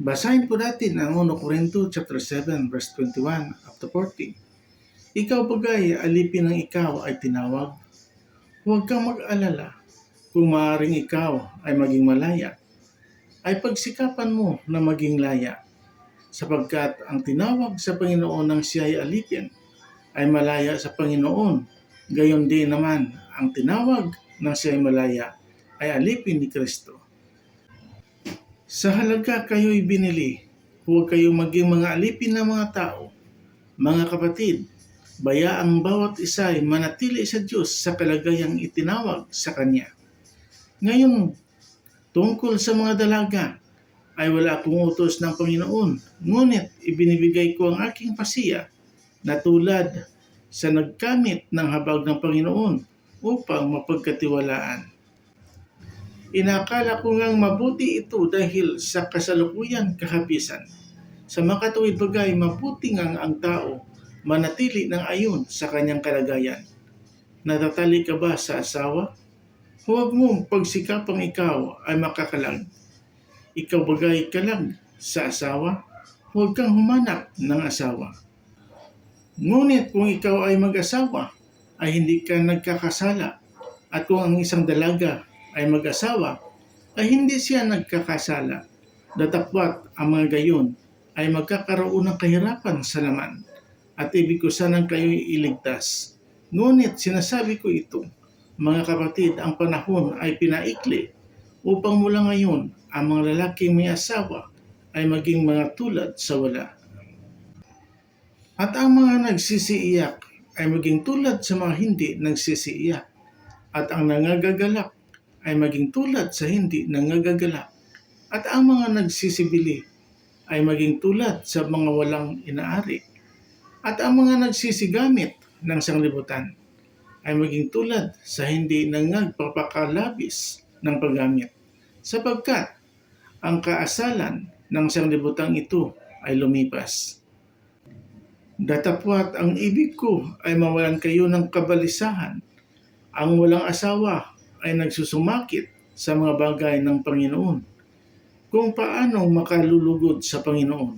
Basahin po natin ang 1 Corinto chapter 7 verse 21 up to 40. Ikaw bagay, alipin ng ikaw ay tinawag. Huwag kang mag-alala kung maaaring ikaw ay maging malaya. Ay pagsikapan mo na maging laya. Sapagkat ang tinawag sa Panginoon ng siya ay alipin ay malaya sa Panginoon. Gayon din naman ang tinawag ng siya ay malaya ay alipin ni Kristo. Sa halaga kayo'y binili, huwag kayong maging mga alipin ng mga tao. Mga kapatid, baya ang bawat isa ay manatili sa Diyos sa kalagayang itinawag sa Kanya. Ngayon, tungkol sa mga dalaga, ay wala akong utos ng Panginoon, ngunit ibinibigay ko ang aking pasiya na tulad sa nagkamit ng habag ng Panginoon upang mapagkatiwalaan. Inakala ko ngang mabuti ito dahil sa kasalukuyan kahapisan. Sa makatuwid bagay, mabuti ngang ang tao manatili ng ayon sa kanyang kalagayan. Natatali ka ba sa asawa? Huwag mong pagsikapang ikaw ay makakalag. Ikaw bagay kalag sa asawa? Huwag kang humanap ng asawa. Ngunit kung ikaw ay mag-asawa, ay hindi ka nagkakasala. At kung ang isang dalaga ay mag-asawa, ay hindi siya nagkakasala. Datapwat ang mga gayon ay magkakaroon ng kahirapan sa laman at ibig ko sanang kayo'y iligtas. Ngunit sinasabi ko ito, mga kapatid, ang panahon ay pinaikli upang mula ngayon ang mga lalaking may asawa ay maging mga tulad sa wala. At ang mga nagsisiiyak ay maging tulad sa mga hindi nagsisiiyak. At ang nangagagalak ay maging tulad sa hindi nangagagalak. At ang mga nagsisibili ay maging tulad sa mga walang inaari. At ang mga nagsisigamit ng sanglibutan ay maging tulad sa hindi nangagpapakalabis ng paggamit. Sapagkat ang kaasalan ng sanglibutang ito ay lumipas. Datapwat ang ibig ko ay mawalan kayo ng kabalisahan. Ang walang asawa ay nagsusumakit sa mga bagay ng Panginoon kung paano makalulugod sa Panginoon.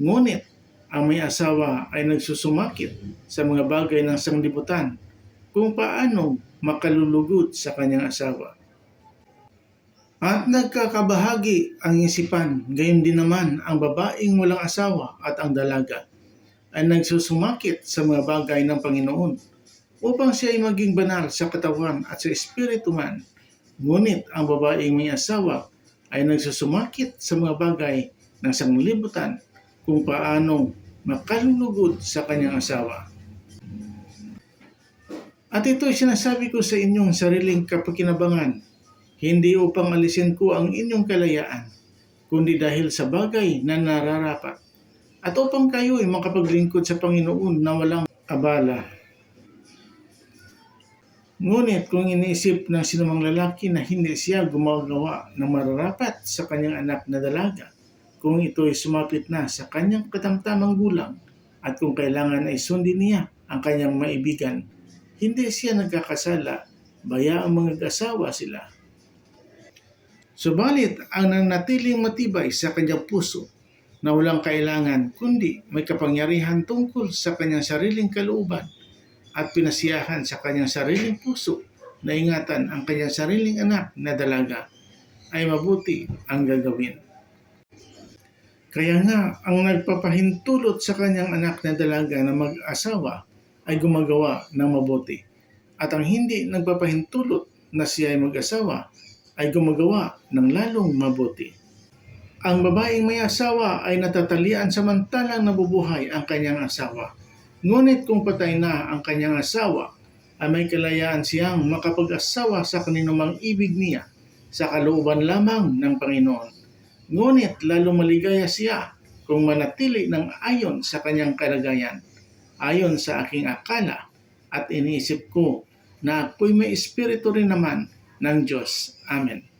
Ngunit ang may asawa ay nagsusumakit sa mga bagay ng sanglibutan kung paano makalulugod sa kanyang asawa. At nagkakabahagi ang isipan, gayon din naman ang babaeng walang asawa at ang dalaga ay nagsusumakit sa mga bagay ng Panginoon upang siya ay maging banal sa katawan at sa espiritu man. Ngunit ang babaeng may asawa ay nagsusumakit sa mga bagay ng sanglibutan kung paano makalulugod sa kanyang asawa. At ito ay sinasabi ko sa inyong sariling kapakinabangan, hindi upang alisin ko ang inyong kalayaan, kundi dahil sa bagay na nararapat, at upang kayo ay makapaglingkod sa Panginoon na walang abala. Ngunit kung iniisip ng sinumang lalaki na hindi siya gumagawa ng mararapat sa kanyang anak na dalaga, kung ito ay sumapit na sa kanyang katamtamang gulang, at kung kailangan ay sundin niya ang kanyang maibigan, hindi siya nagkakasala, baya ang mga asawa sila. Subalit, ang nanatiling matibay sa kanyang puso na walang kailangan kundi may kapangyarihan tungkol sa kanyang sariling kalooban at pinasiyahan sa kanyang sariling puso na ingatan ang kanyang sariling anak na dalaga ay mabuti ang gagawin. Kaya nga, ang nagpapahintulot sa kanyang anak na dalaga na mag-asawa ay gumagawa ng mabuti. At ang hindi nagpapahintulot na siya ay mag-asawa ay gumagawa ng lalong mabuti. Ang babaeng may asawa ay natatalian samantalang nabubuhay ang kanyang asawa. Ngunit kung patay na ang kanyang asawa, ay may kalayaan siyang makapag-asawa sa kaninumang ibig niya sa kalooban lamang ng Panginoon. Ngunit lalo maligaya siya kung manatili ng ayon sa kanyang kalagayan, ayon sa aking akala at iniisip ko na ako'y may espiritu rin naman ng Diyos. Amen.